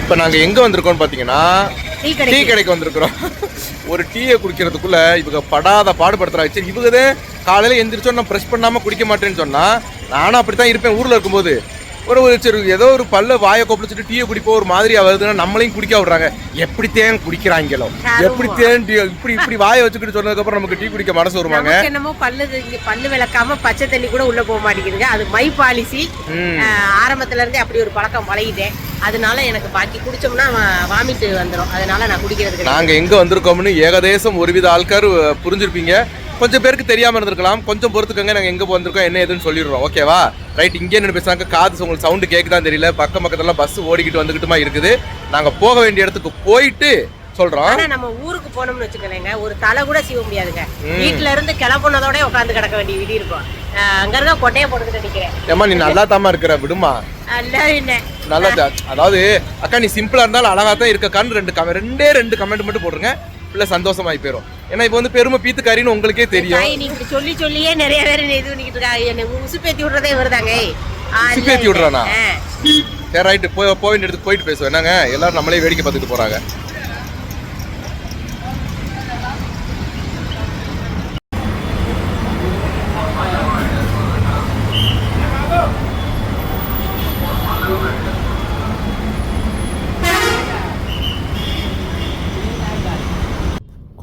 இப்போ நாங்கள் எங்கே வந்திருக்கோம்னு பார்த்தீங்கன்னா டீ கடைக்கு. வந்திருக்கிறோம். ஒரு டீயை குடிக்கிறதுக்குள்ள இவங்க படாத பாடுபடுத்துறாங்க சரி இவங்க காலையில் எந்திரிச்சோம் நான் ப்ரெஷ் பண்ணாமல் குடிக்க மாட்டேன்னு சொன்னால் நானும் அப்படி தான் இருப்பேன். ஊரில் இருக்கும்போது ஒரு ஒரு சரி ஏதோ ஒரு பல்ல வாயை கொப்பளிச்சுட்டு டீயை குடிப்போம் ஒரு மாதிரியா வருதுன்னா நம்மளையும் குடிக்க விடுறாங்க. எப்படி தேன் குடிக்கிறாங்களோ? எப்படி தேன் இப்படி இப்படி வாயை வச்சுக்கிட்டு சொன்னதுக்கப்புறம் நமக்கு டீ குடிக்க மனசு வருவாங்க என்னமோ பல்லு பல்லு விளக்காம பச்சை தண்ணி கூட உள்ள போக மாட்டேங்குதுங்க. அது மை பாலிசி. ஆரம்பத்துல இருந்தே அப்படி ஒரு பழக்கம் பழகிட்டேன் அதனால எனக்கு பாக்கி குடிச்சோம்னா வாமிட்டு வந்துடும் அதனால நான் குடிக்கிறது கிடையாது. நாங்க எங்க வந்திருக்கோம்னு ஏகதேசம் ஒருவித ஆட்கார் புரிஞ்சிருப்பீங்க. கொஞ்சம் பேருக்கு தெரியாம இருந்திருக்கலாம். கொஞ்சம் பொறுத்துக்கங்க நாங்க எங்க வந்திருக்கோம் என்ன ஏதுன்னு சொல்லிடுறோம். ஓகேவா ரைட் இங்கே என்ன பேசுறாங்க. காது உங்களுக்கு சவுண்டு கேக்குதான் தெரியல. பக்கம் பக்கத்துல பஸ் ஓடிக்கிட்டு வந்துகிட்டுமா இருக்குது. நாங்க போக வேண்டிய இடத்துக்கு போயிட்டு சொல்றோம். ஆனா நம்ம ஊருக்கு போனோம்னு வச்சுக்கலேங்க ஒரு தலை கூட சீவ முடியாதுங்க. வீட்டுல இருந்து கிளம்புனதோட உட்காந்து கிடக்க வேண்டிய விதி இருக்கும். அங்க இருக்க கொட்டையை போட்டுக்கிட்டு நிக்கிறேன். ஏமா நீ நல்லா தாமா இருக்கிற விடுமா. நல்லா அதாவது அக்கா நீ சிம்பிளா இருந்தாலும் அழகா தான் இருக்கக்கான்னு ரெண்டு ரெண்டே ரெண்டு கமெண்ட் மட்டும் போட்டுருங்க. இல்லை சந்தோஷமாயி போயிடும் ஏன்னா இப்போ வந்து பெருமை பீத்து கறின்னு உங்களுக்கே தெரியும். தாய், நீ இப்படி சொல்லி சொல்லியே நிறைய பேர் இது பண்ணிக்கிட்டு இருக்காங்க. என்ன உசுப்பேத்தி விடுறதே வருதாங்க உசுப்பேத்தி விடுறானா? சரி ரைட்டு போய் வேண்டிய இடத்துக்கு போயிட்டு பேசுவோம். என்னங்க? எல்லாரும் நம்மளே வேடிக்கை பார்த்துட்டு போறாங்க.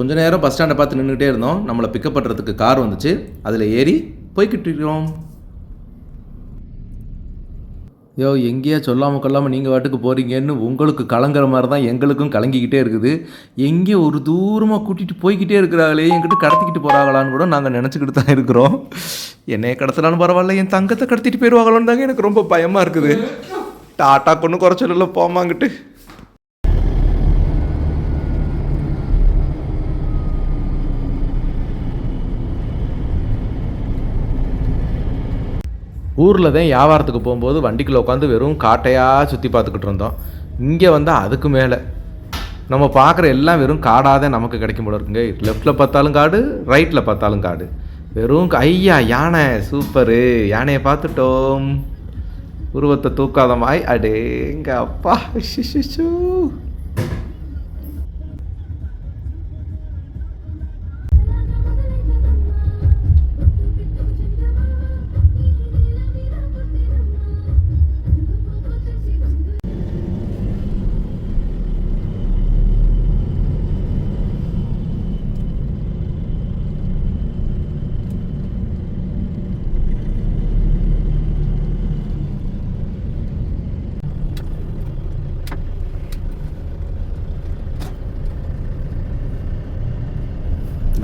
கொஞ்ச நேரம் பஸ் ஸ்டாண்டை பார்த்து நின்றுட்டே இருந்தோம். நம்மளை பிக்கப் பண்ணுறதுக்கு கார் வந்துச்சு. அதில் ஏறி போய்கிட்டு இருக்கிறோம். யோ எங்கேயா சொல்லாமல் கொள்ளாமல் நீங்கள் வாட்டுக்கு போகிறீங்கன்னு உங்களுக்கு கலங்குற மாதிரி தான் எங்களுக்கும் கலங்கிக்கிட்டே இருக்குது. எங்கேயோ ஒரு தூரமாக கூட்டிகிட்டு போய்கிட்டே இருக்கிறாங்களே எங்கிட்ட கடத்திக்கிட்டு போகிறாங்களான்னு கூட நாங்கள் நினச்சிக்கிட்டு தான் இருக்கிறோம். என்னைய கடத்தலான்னு பரவாயில்ல என் தங்கத்தை கடத்திட்டு போயிடுவாங்களான்னு தாங்க எனக்கு ரொம்ப பயமாக இருக்குது. டாட்டா கொண்டு குறைச்சல போமாங்கிட்டு ஊரில் தான் வியாபாரத்துக்கு போகும்போது வண்டிக்குள்ளே உட்காந்து வெறும் காட்டையாக சுற்றி பார்த்துக்கிட்டு இருந்தோம். இங்கே வந்தால் அதுக்கு மேலே. நம்ம பார்க்குற எல்லாம் வெறும் காடாக தான் நமக்கு கிடைக்கும் போல இருக்குங்க. லெஃப்ட்டில் பார்த்தாலும் காடு ரைட்டில் பார்த்தாலும் காடு. வெறும் ஐயா யானை சூப்பரு யானையை பார்த்துட்டோம். உருவத்தை தூக்காத மாய் அடேங்க அப்பா ஷிஷிஷு.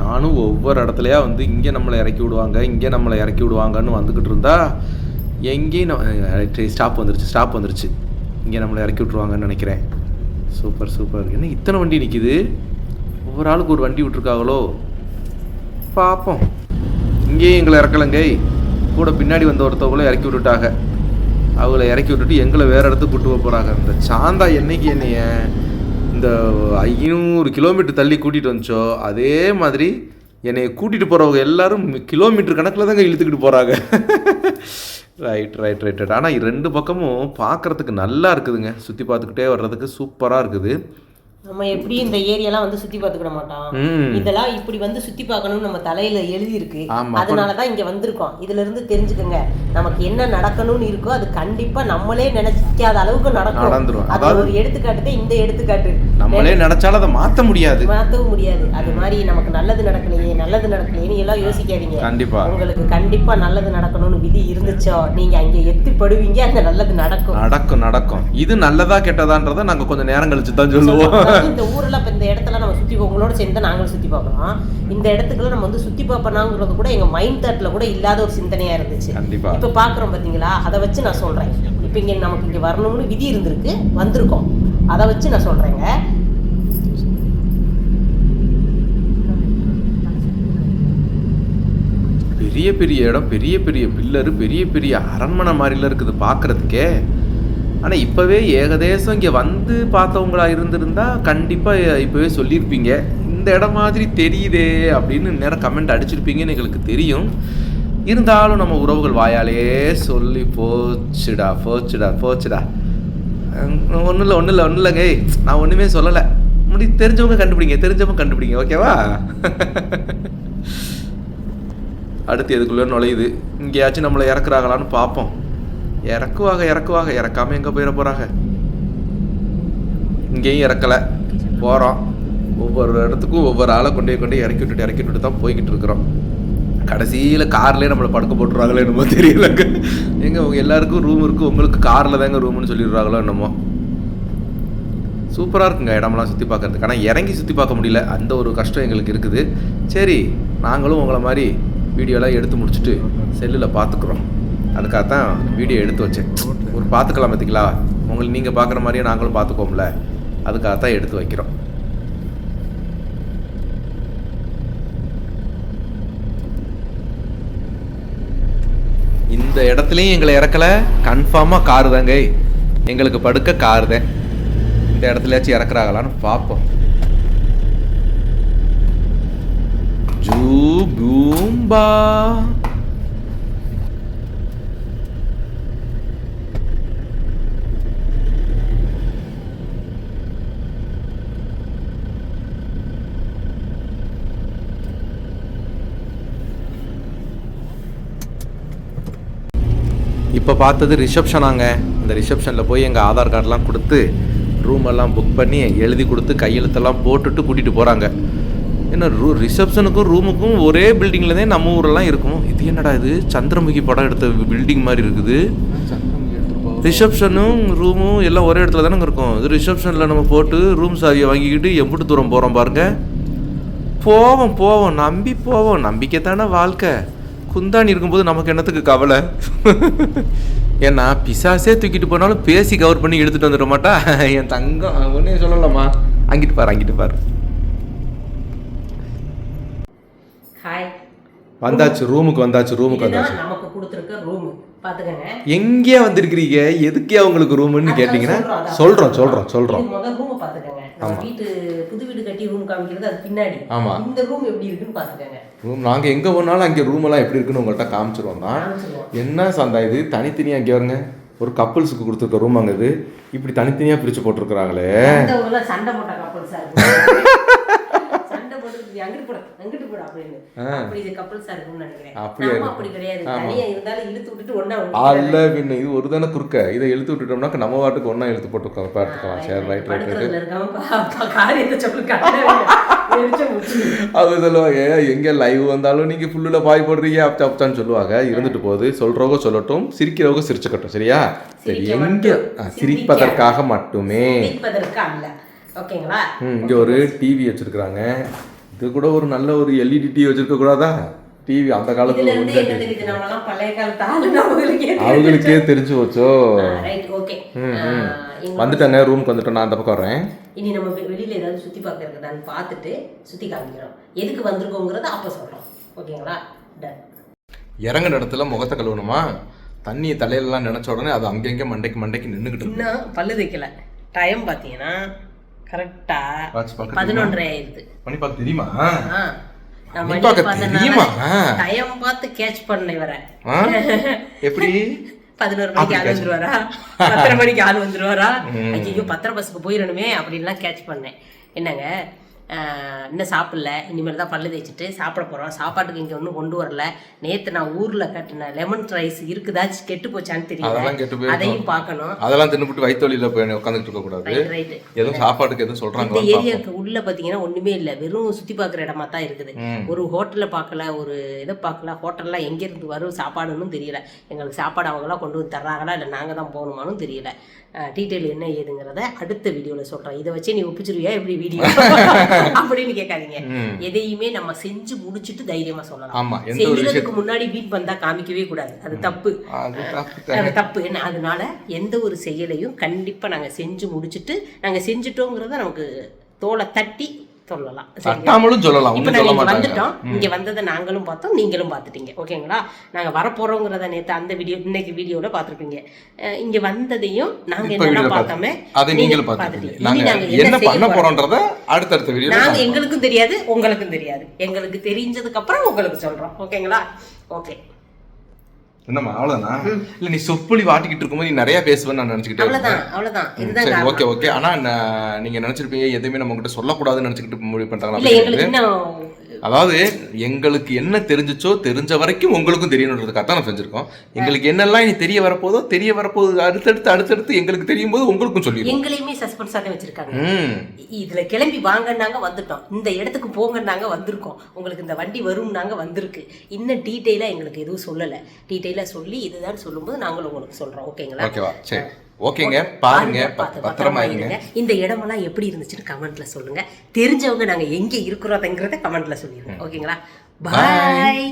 நானும் ஒவ்வொரு இடத்துலையா வந்து இங்கே நம்மளை இறக்கி விடுவாங்க இங்கே நம்மளை இறக்கி விடுவாங்கன்னு வந்துக்கிட்டு இருந்தா எங்கேயும் ஸ்டாப் வந்துருச்சு ஸ்டாப் வந்துருச்சு. இங்கே நம்மளை இறக்கி விட்ருவாங்கன்னு நினைக்கிறேன். சூப்பர் சூப்பர் என்ன இத்தனை வண்டி நிற்கிது ஒவ்வொரு ஆளுக்கு ஒரு வண்டி விட்ருக்காங்களோ பார்ப்போம் இங்கேயும் எங்களை இறக்கலங்கை. கூட பின்னாடி வந்த ஒருத்தவங்கள இறக்கி விட்டுட்டாங்க. அவங்கள இறக்கி விட்டுட்டு எங்களை வேறு இடத்துக்கு கூட்டு போக போகிறாங்க இந்த சாந்தா என்னைக்கு என்னைய இந்த ஐநூறு கிலோமீட்டர் தள்ளி கூட்டிகிட்டு வந்துச்சோ அதே மாதிரி என்னை கூட்டிகிட்டு போகிறவங்க எல்லாரும் கிலோமீட்டர் கணக்கில் தாங்க இழுத்துக்கிட்டு போகிறாங்க ரைட் ரைட் ரைட் ரைட் ஆனால் ரெண்டு பக்கமும் பார்க்குறதுக்கு நல்லா இருக்குதுங்க. சுற்றி பார்த்துக்கிட்டே வர்றதுக்கு சூப்பராக இருக்குது. நம்ம எப்படி இந்த ஏரியாலாம் வந்து சுத்தி பார்த்துக்கிட மாட்டோம்? இதெல்லாம் இப்படி வந்து சுத்தி பார்க்கணும்னு நம்ம தலையில எழுதி இருக்கு ஆமா. அதனால தான் இங்க வந்திருக்கோம். இதுல இருந்து தெரிஞ்சுக்கங்க. நமக்கு என்ன நடக்கணும்னு இருக்கோ அது கண்டிப்பா நம்மளே நினைக்காத அளவுக்கு நடக்கும். நடந்துரும். அது அதாவது- ஒரு எடுத்துக்காட்டு இந்த எடுத்துக்காட்டு. நம்மளே நினச்சாலும் அதை மாற்ற முடியாது. மாற்றவும் முடியாது. அது மாதிரி நமக்கு நல்லது நடக்கலையே நல்லது நடக்கலையேன்னு எல்லாம் யோசிக்காதீங்க. கண்டிப்பா. உங்களுக்கு கண்டிப்பா நல்லது நடக்கணும்னு விதி இருந்துச்சோ நீங்க அங்க எத்திப்படுவீங்க அந்த நல்லது நடக்கும். நடக்கும் நடக்கும். இது நல்லதா கெட்டதான்றதை நாங்கள் கொஞ்சம் நேரம் கழிச்சு தான் சொல்லுவோம். அதாவது இந்த ஊர்ல இப்ப இந்த இடத்துல நம்ம சுத்தி உங்களோட சேர்ந்து நாங்களும் சுத்தி பார்க்கலாம் இந்த இடத்துக்குள்ள நம்ம வந்து சுத்தி பார்ப்பனாங்கிறது கூட எங்க மைண்ட் தாட்ல கூட இல்லாத ஒரு சிந்தனையா இருந்துச்சு. இப்ப பாக்குறோம் பாத்தீங்களா? அதை வச்சு நான் சொல்றேன். இப்ப இங்க நமக்கு இங்க வரணும்னு விதி இருந்திருக்கு. வந்திருக்கோம். அதை வச்சு நான் சொல்றேங்க. பெரிய பெரிய இடம் பெரிய பெரிய பில்லரு பெரிய பெரிய அரண்மனை மாதிரில இருக்குது பார்க்கறதுக்கே. ஆனால் இப்போவே ஏகதேசம் இங்கே வந்து பார்த்தவங்களா இருந்திருந்தா கண்டிப்பாக இப்போவே சொல்லியிருப்பீங்க இந்த இடம் மாதிரி தெரியுதே அப்படின்னு நேரம் கமெண்ட் அடிச்சிருப்பீங்கன்னு எங்களுக்கு தெரியும். இருந்தாலும் நம்ம உறவுகள் வாயாலே சொல்லி போச்சுடா போச்சுடா போச்சுடா. ஒன்றும் இல்லை ஒன்றும் இல்லை ஒன்றும் இல்லைங்க நான் ஒன்றுமே சொல்லலை. முடி தெரிஞ்சவங்க கண்டுபிடிங்க தெரிஞ்சவங்க கண்டுபிடிங்க ஓகேவா? அடுத்து எதுக்குள்ளே நுழையுது. இங்கேயாச்சும் நம்மளை இறக்குறாங்களான்னு பார்ப்போம். இறக்குவாங்க இறக்குவாங்க. இறக்காம எங்கே போயிட போகிறாங்க இங்கேயும் இறக்கலை. போகிறோம் ஒவ்வொரு இடத்துக்கும் ஒவ்வொரு ஆளை கொண்டு போய் கொண்டு இறக்கி விட்டுட்டு இறக்கி விட்டுட்டு தான் போய்கிட்டு இருக்கிறோம். கடைசியில் கார்லேயே நம்மளை படுக்க போட்டுருவாங்களோ என்னமோ தெரியலங்க. எங்க உங்கள் எல்லாருக்கும் ரூம் இருக்குது உங்களுக்கு காரில் தாங்க ரூம்னு சொல்லிடுறாங்களோ என்னமோ. சூப்பராக இருக்குங்க இடமெல்லாம் சுற்றி பார்க்கறதுக்கு. ஆனால் இறங்கி சுற்றி பார்க்க முடியல. அந்த ஒரு கஷ்டம் எங்களுக்கு இருக்குது. சரி நாங்களும் உங்களை மாதிரி வீடியோலாம் எடுத்து முடிச்சுட்டு செல்லில் பார்த்துக்குறோம். அதுக்காக தான் வீடியோ எடுத்து வச்சேன். ஒரு பார்த்துக்கலாம் பார்த்தீங்களா? உங்களை நீங்கள் பார்க்குற மாதிரியே நாங்களும் பார்த்துக்கோம்ல அதுக்காக தான் எடுத்து வைக்கிறோம். இந்த இடத்துலையும் எங்களை இறக்கல. கன்ஃபார்மாக காரு தாங்க. எங்களுக்கு படுக்க காரு தான். இந்த இடத்துலயாச்சும் இறக்குறாங்களான்னு பார்ப்போம். ஜூ பூம்பா. இப்போ பார்த்தது ரிசப்ஷனாங்க இந்த ரிசப்ஷனில் போய் எங்கள் ஆதார் கார்டெலாம் கொடுத்து ரூமெல்லாம் புக் பண்ணி எழுதி கொடுத்து கையெழுத்தெல்லாம் போட்டுட்டு கூட்டிகிட்டு போகிறாங்க என்ன ரூ ரிசப்ஷனுக்கும் ரூமுக்கும் ஒரே பில்டிங்கில் தான் நம்ம ஊரெல்லாம் இருக்கும். இது என்னடா இது? சந்திரமுகி படம் எடுத்த பில்டிங் மாதிரி இருக்குது. ரிசப்ஷனும் ரூமும் எல்லாம் ஒரே இடத்துல தானே இருக்கும். இது ரிசப்ஷனில் நம்ம போட்டு ரூம் சாவியை வாங்கிக்கிட்டு எம்பிட்டு தூரம் போகிறோம் பாருங்க. போவோம் போவோம் நம்பி போவோம். நம்பிக்கை தானே வாழ்க்கை. குந்தாணி இருக்கும்போது நமக்கு என்னத்துக்கு கவலை? ஏன்னா பிசாசே தூக்கிட்டு போனாலும் பேசி கவர் பண்ணி எடுத்துட்டு வந்துட மாட்டா. என் தங்கம் ஒன்றே சொல்லலாமா அங்கிட்டு பாரு அங்கிட்டு பாரு. ஹாய் வந்தாச்சு ரூமுக்கு வந்தாச்சு ரூமுக்கு வந்தாச்சு. நமக்கு கொடுத்துருக்க ரூம் பாத்துக்கங்க எங்கே வந்திருக்கிறீங்க? எதுக்கே உங்களுக்கு ரூமுன்னு கேட்டிங்கன்னா. சொல்கிறோம் சொல்கிறோம் சொல்கிறோம் முதல் ரூம் பாத்துக்கங்க நம்ம வீட்டு புது வீடு கட்டி ரூம் காமிக்கிறது அது பின்னாடி. ஆமா. இந்த ரூம் எப்படி இருக்குன்னு பாத்துக்கங்க ரூம் நாங்கள் எங்கே போனாலும் அங்கே ரூம் எல்லாம் எப்படி இருக்குன்னு உங்கள்கிட்ட காமிச்சிருவோம். தான். என்ன சந்தா இது? தனித்தனியாக இங்கே வருங்க ஒரு கப்புள்ஸுக்கு கொடுத்துருக்க ரூம் அங்கே இது. இப்படி தனித்தனியாக பிரித்து போட்டிருக்கிறாங்களே. சண்டை போட்ட கப்பல்ஸா இருக்கு சண்டை போட்டு அங்கிட்டு போட அங்கிட்டு போட அப்படின்னு. அப்படி இது கப்பல்ஸா இருக்கும்னு நினைக்கிறேன். அப்படியா. அப்படி கிடையாது. தனியா இருந்தாலும் இழுத்து விட்டுட்டு ஒண்ணா அல்ல பின்ன இது ஒரு தானே குறுக்க. இதை இழுத்து விட்டுட்டோம்னாக்க நம்ம வாட்டுக்கு ஒன்றா இழுத்து போட்டு பார்த்துக்கலாம் சரி ரைட் ரைட் ரைட் காரியத்தை சொல்லுங்க. அவங்க சொல்லுவாங்க எங்கே லைவ் வந்தாலும் நீங்கள் ஃபுல்லில் பாய் போடுறீங்க. அப்பா அப்தான்னு சொல்லுவாங்க. இருந்துட்டு போகுது. சொல்கிறவங்க சொல்லட்டும் சிரிக்கிறவங்க சிரிச்சுக்கட்டும். சரியா? சரி எங்கே சிரிப்பதற்காக மட்டுமே. ஓகேங்களா? இங்கே ஒரு டிவி வச்சிருக்கிறாங்க. இது கூட ஒரு நல்ல ஒரு E எல்இடி டிவி வச்சிருக்க கூடாதா? டிவி அந்த காலத்துல அவங்களுக்கே தெரிஞ்சு போச்சோ வந்துட்டாங்க ரூமுக்கு வந்துட்டோம். நான் அந்த பக்கம் வரேன் இனி நம்ம வெளியில ஏதாவது சுத்தி பார்க்க இருக்குதான்னு பார்த்துட்டு சுத்தி காமிக்கிறோம். எதுக்கு வந்திருக்கோங்கிறத அப்ப சொல்றோம். ஓகேங்களா? இறங்குற இடத்துல முகத்தை கழுவணுமா? தண்ணி தலையிலலாம் நினைச்ச உடனே அது அங்கங்க மண்டைக்கு மண்டைக்கு நின்றுக்கிட்டு இன்னும் பல்லு வைக்கல டைம் பார்த்தீங்கன்னா கரெக்டா பதினொன்றரை ஆயிடுது. மணி பார்க்க தெரியுமா? நான் தெரியுமா? டைம் பார்த்து கேட்ச் பண்ண வர ஆ? எப்படி? பதினோரு மணிக்கு ஆள் வந்துருவாரா? பத்தரை மணிக்கு ஆள் வந்துருவாரா? ஐயோ பத்தரை பஸ்ஸுக்கு போயிடணுமே அப்படின்லாம் கேட்ச் பண்ணேன். என்னங்க? இன்னும் சாப்பிடல. இனிமேல் தான் பல்லு தேய்ச்சிட்டு சாப்பிட போகிறோம் சாப்பாட்டுக்கு இங்கே ஒன்றும் கொண்டு வரல. நேற்று நான் ஊரில் கட்டின லெமன் ரைஸ் இருக்குதா? கெட்டு போச்சான்னு தெரியல. அதையும் பார்க்கணும். அதெல்லாம் தின்னுபிட்டு வயிற்றுவலியில் போய் உட்காந்துட்டு இருக்க கூடாது. ரைட் ரைட்டு எதுவும் சாப்பாட்டுக்கு எதுவும் இந்த சொல்றாங்க ஏரியாவுக்கு உள்ள பாத்தீங்கன்னா ஒண்ணுமே இல்ல. வெறும் சுத்தி பார்க்குற இடமா தான் இருக்குது. ஒரு ஹோட்டல்ல பார்க்கல ஒரு இதை பார்க்கல ஹோட்டல்லாம் எங்க இருந்து வரும்? சாப்பாடுன்னு தெரியல. எங்களுக்கு சாப்பாடு அவங்களாம் கொண்டு வந்து தர்றாங்களா? இல்ல நாங்க தான் போகணுமானும் தெரியல. டீட்டெயில் என்ன ஏதுங்கிறத அடுத்த வீடியோல சொல்றேன். இதை வச்சு நீ ஒப்பிச்சிருவியா? எப்படி வீடியோ அப்படின்னு கேட்காதீங்க. எதையுமே நம்ம செஞ்சு முடிச்சிட்டு தைரியமா சொல்லலாம். செய்யறதுக்கு முன்னாடி வீண் வந்தா காமிக்கவே கூடாது. அது தப்பு. அது தப்பு என்ன அதனால எந்த ஒரு செயலையும் கண்டிப்பா நாங்க செஞ்சு முடிச்சிட்டு நாங்க செஞ்சுட்டோங்கிறத நமக்கு தோலை தட்டி சொல்லலாம்? தட்டாமலும் சொல்லலாம் இப்ப ஒன்றும் நாங்க சொல்ல இங்க மாட்டாங்க. வந்துட்டோம். இங்க வந்ததை நாங்களும் பார்த்தோம் நீங்களும் பார்த்துட்டீங்க. ஓகேங்களா? நாங்க வரப்போறோங்கிறத நேத்து அந்த வீடியோ இன்னைக்கு வீடியோல பார்த்திருப்பீங்க. இங்க வந்ததையும் நாங்க இப்ப என்னென்ன வீடியோ பார்த்தோமே அதை நீங்க நீங்களும் பார்த்துட்டீங்க. பார்த்துட்டீங்க இனி நாங்க நாங்க என்ன பண்ண போறோம்? போறோன்றத அடுத்தடுத்த வீடியோ நாங்க எங்களுக்கும் தெரியாது உங்களுக்கும் தெரியாது. எங்களுக்கு தெரிஞ்சதுக்கு அப்புறம் உங்களுக்கு சொல்றோம். ஓகேங்களா? ஓகே. என்னம்மா அவ்வளவுதானா? இல்ல நீ சொற்பொழி வாட்டிக்கிட்டு இருக்கும்போது நீ நிறைய பேசுவேன்னு நான் நினைச்சுக்கிட்டே. அவ்வளவுதான் இதுதான். Okay okay. ஆனா நீங்க நினைச்சிருப்பீங்க எதுவுமே நம்ம கிட்ட சொல்லக்கூடாதுன்னு நினைச்சுக்கிட்டு முடிவு பண்றாங்களா அதாவது எங்களுக்கு என்ன தெரிஞ்சுச்சோ தெரிஞ்ச வரைக்கும் உங்களுக்கும் தெரியணுன்றதுக்காக தான் நம்ம செஞ்சிருக்கோம். எங்களுக்கு என்னெல்லாம் இனி தெரிய வரப்போதோ தெரிய வரப்போகுது அடுத்தடுத்து அடுத்தடுத்து எங்களுக்கு தெரியும் போது உங்களுக்கும் சொல்லிடுவோம். எங்களையுமே சஸ்பென்ஸாக வச்சிருக்காங்க. இதுல கிளம்பி வாங்கன்னாங்க வந்துட்டோம். இந்த இடத்துக்கு போங்கன்னாங்க வந்திருக்கோம். உங்களுக்கு இந்த வண்டி வரும்னாங்க வந்திருக்கு. இன்னும் டீட்டெயிலாக எங்களுக்கு எதுவும் சொல்லலை. டீட்டெயிலாக சொல்லி இதுதான் சொல்லும்போது நாங்களும் உங்களுக்கு சொல்றோம். ஓகேங்களா? ஓகேங்க சரி. ஓகேங்க பாருங்க பத்- பத்திரமா இருங்க. இந்த இடமெல்லாம் எப்படி இருந்துச்சுன்னு கமெண்ட்ல சொல்லுங்க. தெரிஞ்சவங்க நாங்க எங்க இருக்கிறோங்கிறத கமெண்ட்ல சொல்லிடுங்க ஓகேங்களா? பாய்